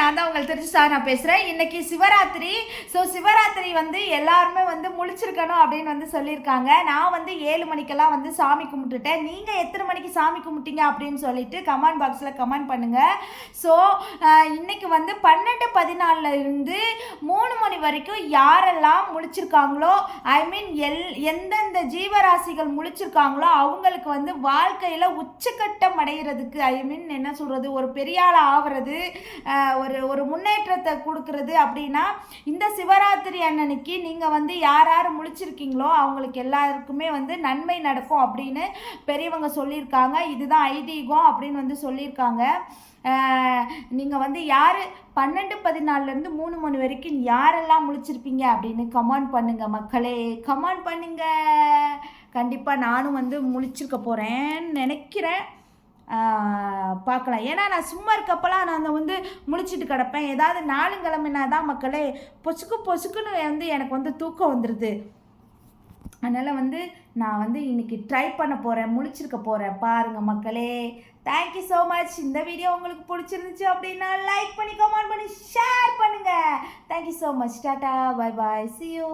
நான் தான் உங்கள் தெரிஞ்சு சார் நான் பேசுகிறேன் இன்னைக்கு சிவராத்திரி. ஸோ சிவராத்திரி வந்து எல்லாருமே வந்து முழிச்சிருக்கணும் அப்படின்னு வந்து சொல்லியிருக்காங்க. நான் வந்து ஏழு மணிக்கெல்லாம் வந்து சாமி கும்பிட்டுட்டேன். நீங்கள் எத்தனை மணிக்கு சாமி கும்பிட்டீங்க அப்படின்னு சொல்லிட்டு கமெண்ட் பாக்ஸில் கமெண்ட் பண்ணுங்கள் ஸோ இன்றைக்கி வந்து பன்னெண்டு பதினாலில் இருந்து வரைக்கும் யாரெல்லாம் முழிச்சிருக்காங்களோ ஐ மீன் எல் எந்தெந்த ஜீவராசிகள் முழிச்சிருக்காங்களோ அவங்களுக்கு வந்து வாழ்க்கையில் உச்சக்கட்டம் அடைகிறதுக்கு ஐ மீன் என்ன சொல்கிறது ஒரு பெரிய ஆகிறது ஒரு ஒரு முன்னேற்றத்தை கொடுக்கறது அப்படின்னா இந்த சிவராத்திரி அண்ணனுக்கு நீங்கள் வந்து யார் யார் முழிச்சிருக்கீங்களோ அவங்களுக்கு எல்லாருக்குமே வந்து நன்மை நடக்கும் அப்படின்னு பெரியவங்க சொல்லியிருக்காங்க. இதுதான் ஐதீகம் அப்படின்னு வந்து சொல்லியிருக்காங்க. நீங்கள் வந்து யார்? பன்னெண்டு பதினாலுலேருந்து மூணு மணி வரைக்கும் யாரெல்லாம் முழிச்சிருப்பீங்க அப்படின்னு கமெண்ட் பண்ணுங்கள் மக்களே. கமெண்ட் பண்ணுங்கள் கண்டிப்பாக நானும் வந்து முழிச்சிருக்க போகிறேன்னு நினைக்கிறேன். பார்க்கலாம். ஏன்னா நான் சும்மா இருக்கப்பெல்லாம் நான் வந்து முழிச்சிட்டு கிடப்பேன். ஏதாவது நாளுங்கிழமைனா தான் மக்களே பொசுக்கு பொசுக்குன்னு வந்து எனக்கு வந்து தூக்கம் வந்துடுது அதனால் வந்து நான் வந்து இன்னைக்கு ட்ரை பண்ண போகிறேன் முழிச்சிருக்க போகிறேன் பாருங்கள் மக்களே. தேங்க்யூ ஸோ மச் இந்த வீடியோ உங்களுக்கு பிடிச்சிருந்துச்சு அப்படின்னா லைக் பண்ணி கமெண்ட் பண்ணி ஷேர் பண்ணுங்கள் thank you so much tata bye bye see you